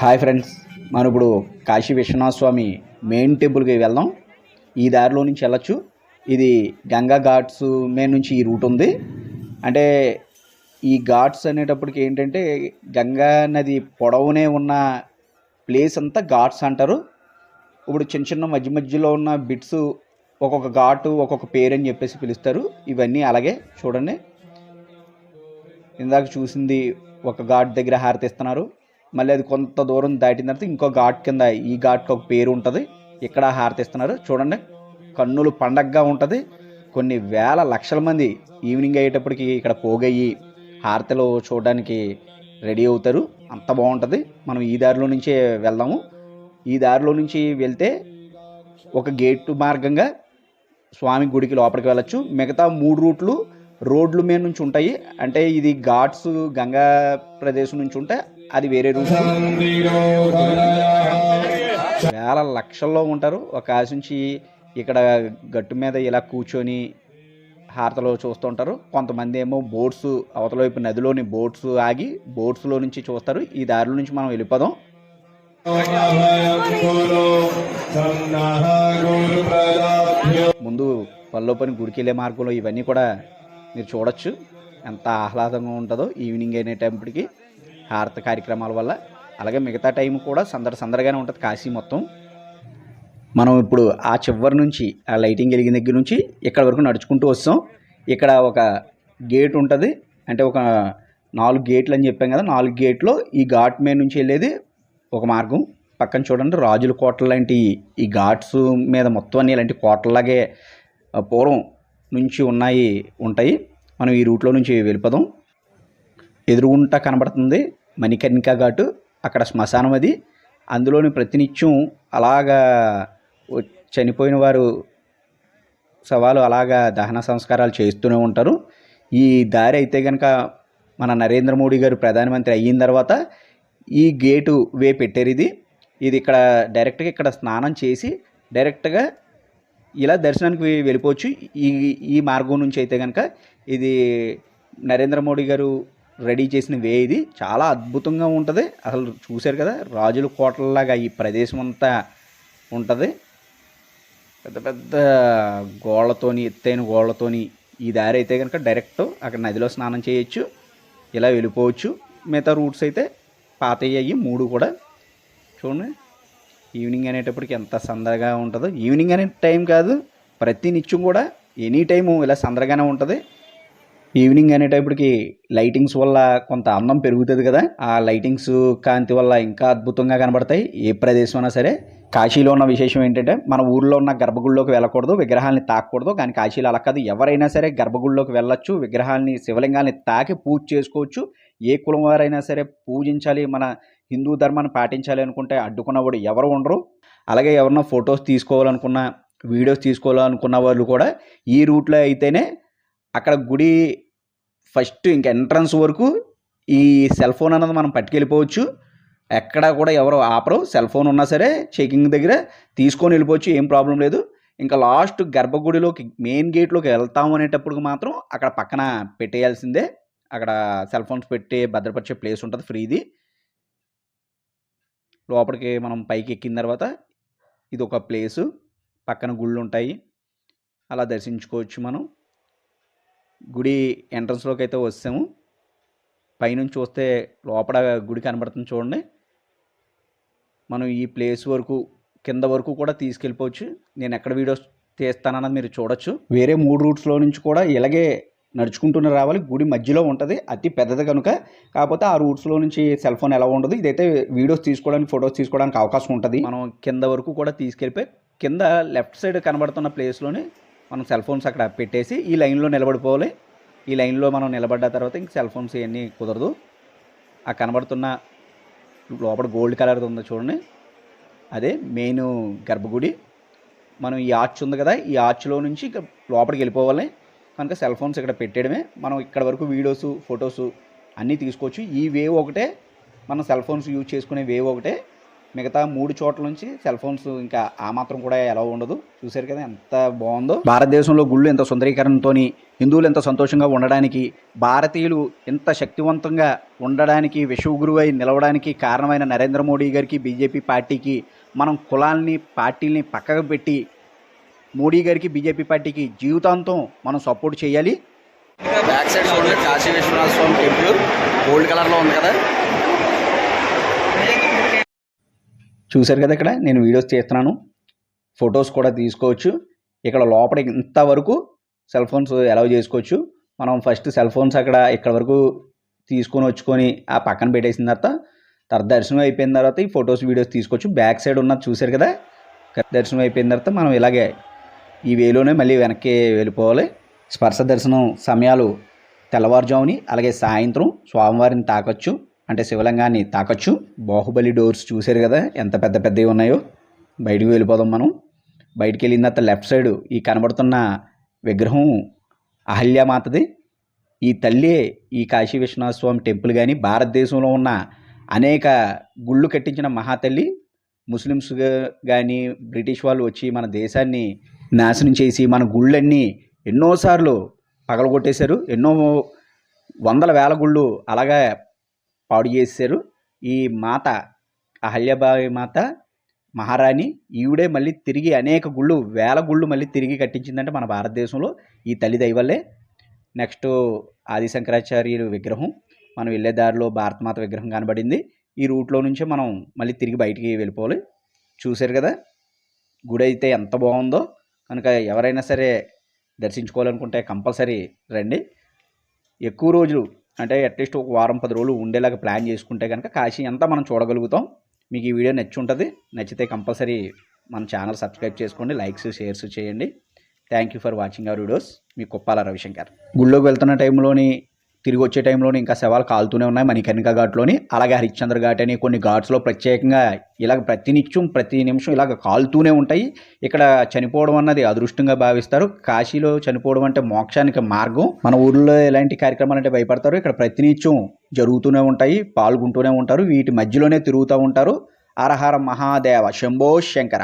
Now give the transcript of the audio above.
Hi friends మనం ఇప్పుడు కాశీ విశ్వనాథ స్వామి main టెంపుల్కి వెళ్దాం. ఈ దారిలో నుంచి వెళ్ళొచ్చు. ఇది గంగా ఘాట్స్ మీద నుంచి ఈ రూట్ ఉంది. అంటే ఈ ఘాట్స్ అనేటప్పటికి ఏంటంటే గంగా నది పొడవునే ఉన్న ప్లేస్ అంతా ఘాట్స్ అంటారు. ఇప్పుడు చిన్న చిన్న మధ్య మధ్యలో ఉన్న బిట్స్ ఒక్కొక్క ఘాటు ఒక్కొక్క పేరు అని చెప్పేసి పిలుస్తారు. ఇవన్నీ అలాగే చూడండి. ఇందాక చూసింది ఒక ఘాట్ దగ్గర హారతిస్తున్నారు మళ్ళీ అది కొంత దూరం దాటిన తర్వాత ఇంకో ఘాట్ కింద ఈ ఘాట్కి ఒక పేరు ఉంటుంది. ఇక్కడ హారతిస్తున్నారు. చూడండి కన్నులు పండగగా ఉంటుంది. కొన్ని వేల లక్షల మంది ఈవినింగ్ అయ్యేటప్పటికి ఇక్కడ పోగయ్యి హారతిలో చూడడానికి రెడీ అవుతారు. అంత బాగుంటుంది. మనం ఈ దారిలో నుంచే వెళ్దాము. ఈ దారిలో నుంచి వెళ్తే ఒక గేటు మార్గంగా స్వామి గుడికి లోపలికి వెళ్ళచ్చు. మిగతా మూడు రూట్లు రోడ్ల మీద నుంచి ఉంటాయి. అంటే ఇది ఘాట్స్ గంగా ప్రదేశం నుంచి ఉంటే అది వేరే రూట్ వేల లక్షల్లో ఉంటారు. ఒక ఆశ నుంచి ఇక్కడ గట్టు మీద ఇలా కూర్చొని హారతలో చూస్తుంటారు కొంతమంది ఏమో బోట్స్ అవతల వైపు నదిలోని బోట్స్ ఆగి బోట్స్లో నుంచి చూస్తారు. ఈ దారిలో నుంచి మనం వెళ్ళిపోదాం. ముందు పల్లోపని గుడికి వెళ్ళే మార్గంలో ఇవన్నీ కూడా మీరు చూడొచ్చు. ఎంత ఆహ్లాదంగా ఉంటుందో ఈవినింగ్ అయిన టైంకి హారత కార్యక్రమాల వల్ల. అలాగే మిగతా టైం కూడా సందడి సందడిగానే ఉంటుంది కాశీ మొత్తం. మనం ఇప్పుడు ఆ చివరి నుంచి ఆ లైటింగ్ వెలిగిన దగ్గర నుంచి ఇక్కడ వరకు నడుచుకుంటూ వస్తాం. ఇక్కడ ఒక గేట్ ఉంటుంది. అంటే ఒక నాలుగు గేట్లు అని చెప్పాం కదా నాలుగు గేట్లో ఈ ఘాట్ మీద నుంచి వెళ్ళేది ఒక మార్గం. పక్కన చూడండి రాజుల కోటలు లాంటి ఈ ఘాట్స్ మీద మొత్తం అన్ని ఇలాంటి కోటల్లాగే పూర్వం నుంచి ఉన్నాయి ఉంటాయి. మనం ఈ రూట్లో నుంచి వెళ్ళిపోదాం. ఎదురుగుంటా కనబడుతుంది మణికర్ణిక ఘాటు అక్కడ శ్మశానం అది. అందులోని ప్రతినిత్యం అలాగా చనిపోయిన వారు శవాలు అలాగా దహన సంస్కారాలు చేస్తూనే ఉంటారు. ఈ దారి అయితే కనుక మన నరేంద్ర మోడీ గారు ప్రధానమంత్రి అయిన తర్వాత ఈ గేటు వే పెట్టారు ఇది. ఇది ఇక్కడ డైరెక్ట్గా ఇక్కడ స్నానం చేసి డైరెక్ట్గా ఇలా దర్శనానికి వెళ్ళిపోవచ్చు. ఈ ఈ మార్గం నుంచి అయితే కనుక ఇది నరేంద్ర మోడీ గారు రెడీ చేసిన వే ఇది చాలా అద్భుతంగా ఉంటుంది. అసలు చూశారు కదా రాజుల కోటల్లాగా ఈ ప్రదేశం అంతా ఉంటుంది. పెద్ద పెద్ద గోళ్ళతోని ఎత్తైన గోళ్ళతోని ఈ దారి అయితే కనుక డైరెక్ట్ అక్కడ నదిలో స్నానం చేయొచ్చు. ఇలా వెళ్ళిపోవచ్చు. మిగతా రూట్స్ అయితే పాత అయ్యి మూడు కూడా. చూడండి. ఈవినింగ్ అనేటప్పటికి ఎంత సందడిగా ఉంటుందో. ఈవినింగ్ అనే టైం కాదు. ప్రతి నిత్యం కూడా ఎనీ టైము ఇలా సందడిగానే ఉంటుంది. ఈవినింగ్ అనేటప్పటికి లైటింగ్స్ వల్ల కొంత అందం పెరుగుతుంది కదా. ఆ లైటింగ్స్ కాంతి వల్ల ఇంకా అద్భుతంగా కనబడతాయి. ఏ ప్రదేశం అయినా సరే కాశీలో ఉన్న విశేషం ఏంటంటే మన ఊర్లో ఉన్న గర్భగుడిలోకి వెళ్ళకూడదు విగ్రహాలని తాకూడదు. కానీ కాశీలో అలా కాదు. ఎవరైనా సరే గర్భగుడిలోకి వెళ్ళొచ్చు విగ్రహాలని శివలింగాన్ని తాకి పూజ చేసుకోవచ్చు. ఏ కులం వారైనా సరే పూజించాలి మన హిందూ ధర్మాన్ని పాటించాలి అనుకుంటే అడ్డుకున్నవాడు ఎవరు ఉండరు. అలాగే ఎవరన్నా ఫొటోస్ తీసుకోవాలనుకున్న వీడియోస్ తీసుకోవాలనుకున్న వాళ్ళు కూడా ఈ రూట్లో అయితేనే అక్కడ గుడి ఫస్ట్ ఇంక ఎంట్రన్స్ వరకు ఈ సెల్ ఫోన్ అన్నది మనం పట్టుకెళ్ళిపోవచ్చు. ఎక్కడా కూడా ఎవరు ఆపరు. సెల్ ఫోన్ ఉన్నా సరే చెకింగ్ దగ్గర తీసుకొని వెళ్ళిపోవచ్చు. ఏం ప్రాబ్లం లేదు. ఇంకా లాస్ట్ గర్భగుడిలోకి మెయిన్ గేట్లోకి వెళ్తాం అనేటప్పుడు మాత్రం అక్కడ పక్కన పెట్టేయాల్సిందే. అక్కడ సెల్ ఫోన్స్ పెట్టి భద్రపరిచే ప్లేస్ ఉంటుంది ఫ్రీది. లోపలికి మనం పైకి ఎక్కిన తర్వాత ఇది ఒక ప్లేసు. పక్కన గుళ్ళు ఉంటాయి అలా దర్శించుకోవచ్చు మనం. గుడి ఎంట్రన్స్లోకి అయితే వస్తాము పైనుంచి చూస్తే లోపల గుడి కనబడుతుంది చూడండి. మనం ఈ ప్లేస్ వరకు కింద వరకు కూడా తీసుకెళ్ళిపోవచ్చు. నేను ఎక్కడ వీడియోస్ తీస్తానన్నది మీరు చూడొచ్చు. వేరే మూడు రూట్స్లో నుంచి కూడా ఇలాగే నడుచుకుంటూనే రావాలి. గుడి మధ్యలో ఉంటుంది అతి పెద్దది కనుక. కాకపోతే ఆ రూట్స్లో నుంచి సెల్ ఫోన్ ఎలా ఉండదు. ఇదైతే వీడియోస్ తీసుకోవడానికి ఫొటోస్ తీసుకోవడానికి అవకాశం ఉంటుంది. మనం కింద వరకు కూడా తీసుకెళ్ళిపోయి కింద లెఫ్ట్ సైడ్ కనబడుతున్న ప్లేస్లోనే మనం సెల్ ఫోన్స్ అక్కడ పెట్టేసి ఈ లైన్లో నిలబడిపోవాలి. ఈ లైన్లో మనం నిలబడ్డ తర్వాత ఇంక సెల్ ఫోన్స్ ఇవన్నీ కుదరదు. ఆ కనబడుతున్న లోపల గోల్డ్ కలర్ ఉంది చూడండి. అదే మెయిన్ గర్భగుడి. మనం ఈ ఆర్చ్ ఉంది కదా ఈ ఆర్చ్లో నుంచి ఇక లోపలికి వెళ్ళిపోవాలి. కనుక సెల్ ఫోన్స్ ఇక్కడ పెట్టడమే మనం ఇక్కడ వరకు వీడియోస్ ఫొటోస్ అన్నీ తీసుకోవచ్చు. ఈ వేవ్ ఒకటే మనం సెల్ ఫోన్స్ యూజ్ చేసుకునే వేవ్ ఒకటే. మిగతా మూడు చోట్ల నుంచి సెల్ ఫోన్స్ ఇంకా ఆ మాత్రం కూడా ఎలా ఉండదు. చూశారు కదా ఎంత బాగుందో? భారతదేశంలో గుళ్ళు ఎంత సుందరీకరణతో హిందువులు ఎంత సంతోషంగా ఉండడానికి భారతీయులు ఎంత శక్తివంతంగా ఉండడానికి విశ్వగురువై నిలవడానికి కారణమైన నరేంద్ర మోడీ గారికి బీజేపీ పార్టీకి మనం కులాల్ని పార్టీల్ని పక్కకు పెట్టి మోడీ గారికి బీజేపీ పార్టీకి జీవితాంతం మనం సపోర్ట్ చేయాలి. బ్యాక్ సైడ్ చూడండి కాశీ విశ్వనాథ స్వామి టెంపుల్ గోల్డ్ కలర్లో ఉంది కదా. చూశారు కదా ఇక్కడ? నేను వీడియోస్ చేస్తున్నాను ఫొటోస్ కూడా తీసుకోవచ్చు. ఇక్కడ లోపల ఇంతవరకు సెల్ ఫోన్స్ అలౌ చేసుకోవచ్చు. మనం ఫస్ట్ సెల్ ఫోన్స్ అక్కడ ఇక్కడ వరకు తీసుకొని వచ్చుకొని ఆ పక్కన పెట్టేసిన తర్వాత తర్వాత దర్శనం అయిపోయిన తర్వాత ఈ ఫొటోస్ వీడియోస్ తీసుకోవచ్చు. బ్యాక్ సైడ్ ఉన్నది చూశారు కదా? దర్శనం అయిపోయిన తర్వాత మనం ఇలాగే ఈ వేలోనే మళ్ళీ వెనక్కి వెళ్ళిపోవాలి. స్పర్శ దర్శనం సమయాలు తెల్లవారుజాముని అలాగే సాయంత్రం స్వామివారిని తాకొచ్చు. అంటే శివలింగాన్ని తాకొచ్చు. బాహుబలి డోర్స్ చూశారు కదా ఎంత పెద్ద పెద్దవి ఉన్నాయో. బయటికి వెళ్ళిపోదాం మనం. బయటికి వెళ్ళిన తర్వాత లెఫ్ట్ సైడ్ ఈ కనబడుతున్న విగ్రహం అహల్యమాతది ఈ తల్లి ఈ కాశీ విశ్వనాథ స్వామి టెంపుల్ కానీ భారతదేశంలో ఉన్న అనేక గుళ్ళు కట్టించిన మహాతల్లి. ముస్లిమ్స్ కానీ బ్రిటిష్ వాళ్ళు వచ్చి మన దేశాన్ని నాశనం చేసి మన గుళ్ళన్నీ ఎన్నోసార్లు పగలగొట్టేశారు. ఎన్నో వందల వేల గుళ్ళు అలాగా పాడు చేశారు. ఈ మాత అహల్యబాయి మాత మహారాణి ఈవిడే మళ్ళీ తిరిగి అనేక గుళ్ళు వేల గుళ్ళు మళ్ళీ తిరిగి కట్టించిందంటే మన భారతదేశంలో ఈ తల్లి దైవల్లే నెక్స్ట్ ఆది శంకరాచార్యులు విగ్రహం మనం వెళ్ళే దారిలో భారతమాత విగ్రహం కనబడింది. ఈ రూట్లో నుంచే మనం మళ్ళీ తిరిగి బయటికి వెళ్ళిపోవాలి. చూశారు కదా గుడి అయితే ఎంత బాగుందో. కనుక ఎవరైనా సరే దర్శించుకోవాలనుకుంటే కంపల్సరీ రండి. ఎక్కువ రోజులు అంటే అట్లీస్ట్ ఒక వారం పది రోజులు ఉండేలాగా ప్లాన్ చేసుకుంటే కనుక కాశీ అంతా మనం చూడగలుగుతాం. మీకు ఈ వీడియో నచ్చి ఉంటుంది నచ్చితే కంపల్సరీ మన ఛానల్ సబ్స్క్రైబ్ చేసుకోండి లైక్స్ షేర్స్ చేయండి. Thank you for watching our videos మీ కుప్పాల రవిశంకర్. గుళ్ళోకి వెళ్తున్న టైంలోని తిరిగి వచ్చే టైంలోనే ఇంకా శవాలు కాలుతూనే ఉన్నాయి. మణికర్ణిక ఘాట్లోని అలాగే హరిశ్చంద్ర ఘాట్ అని కొన్ని ఘాట్స్లో ప్రత్యేకంగా ఇలాగ ప్రతినిత్యం ప్రతి నిమిషం ఇలాగ కాలుతూనే ఉంటాయి. ఇక్కడ చనిపోవడం అన్నది అదృష్టంగా భావిస్తారు. కాశీలో చనిపోవడం అంటే మోక్షానికి మార్గం. మన ఊళ్ళో ఎలాంటి కార్యక్రమాలు అంటే భయపడతారు. ఇక్కడ ప్రతినిత్యం జరుగుతూనే ఉంటాయి పాల్గొంటూనే ఉంటారు. వీటి మధ్యలోనే తిరుగుతూ ఉంటారు. అరహర మహాదేవ శంభో శంకర.